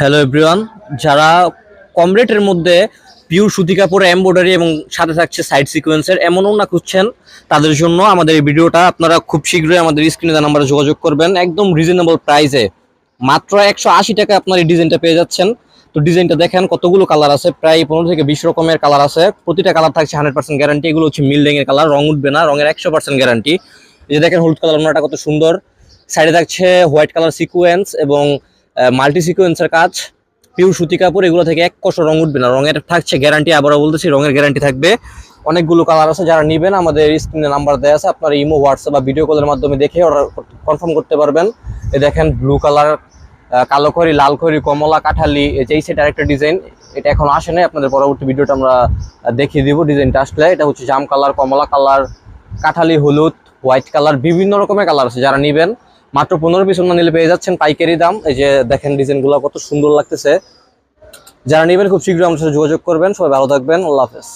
Hello everyone যারা কম রেটের মধ্যে পিওর সুতি কাপড়ে এমব্রয়ডারি এবং সাথে থাকছে সাইড সিকোয়েন্সের এমনও না খুঁজছেন, তাদের জন্য আমাদের এই ভিডিওটা আপনারা খুব শীঘ্রই আমাদের স্ক্রিনে নাম্বারে যোগাযোগ করবেন, একদম রিজনেবল প্রাইসে মাত্র একশো আশি টাকা আপনার এই ডিজাইনটা পেয়ে যাচ্ছেন। তো ডিজাইনটা দেখেন, কতগুলো কালার আছে, প্রায় পনেরো থেকে বিশ রকমের কালার আছে। প্রতিটা কালার থাকছে হান্ড্রেড পার্সেন্ট গ্যারান্টি এগুলো হচ্ছে মিল্ডিং এর কালার রং উঠবে না, রঙের একশো পার্সেন্ট গ্যারান্টি এই যে দেখেন হলুদ কালার ওনাটা কত সুন্দর। সাইডে থাকছে হোয়াইট কালার সিকোয়েন্স এবং মাল্টি সিকোয়েন্সের কাজ পিওর সুতি কাপড়, এগুলো থেকে এক কষ রং উঠবে না। রঙের থাকছে গ্যারান্টি আবারও বলতেছি, রঙের গ্যারান্টি থাকবে। অনেকগুলো কালার আছে, যারা নেবেন, আমাদের স্ক্রিনে নাম্বার দেওয়া আছে, আপনারা ইমো হোয়াটসঅ্যাপ বা ভিডিও কলের মাধ্যমে দেখে অর্ডার কনফার্ম করতে পারবেন। এ দেখেন ব্লু কালার কালো খড়ি, লাল খড়ি, কমলা, কাঠালি, এই যে এই সেট আরেকটা ডিজাইন এটা এখন আসে নাই, আপনাদের পরবর্তী ভিডিওটা আমরা দেখিয়ে দিব ডিজাইনটা আসলে। এটা হচ্ছে জাম কালার কমলা কালার কাঠালি, হলুদ হোয়াইট কালার বিভিন্ন রকমের কালার আছে, যারা নেবেন। মাত্র পনেরো পিস অন্য নিলে পেয়ে যাচ্ছেন পাইকারি দাম। এই যে দেখেন ডিজাইনগুলো কত সুন্দর লাগতেছে। যারা নেবেন খুব শীঘ্রই আমার সাথে যোগাযোগ করবেন। সবাই ভালো থাকবেন। আল্লাহ হাফেজ।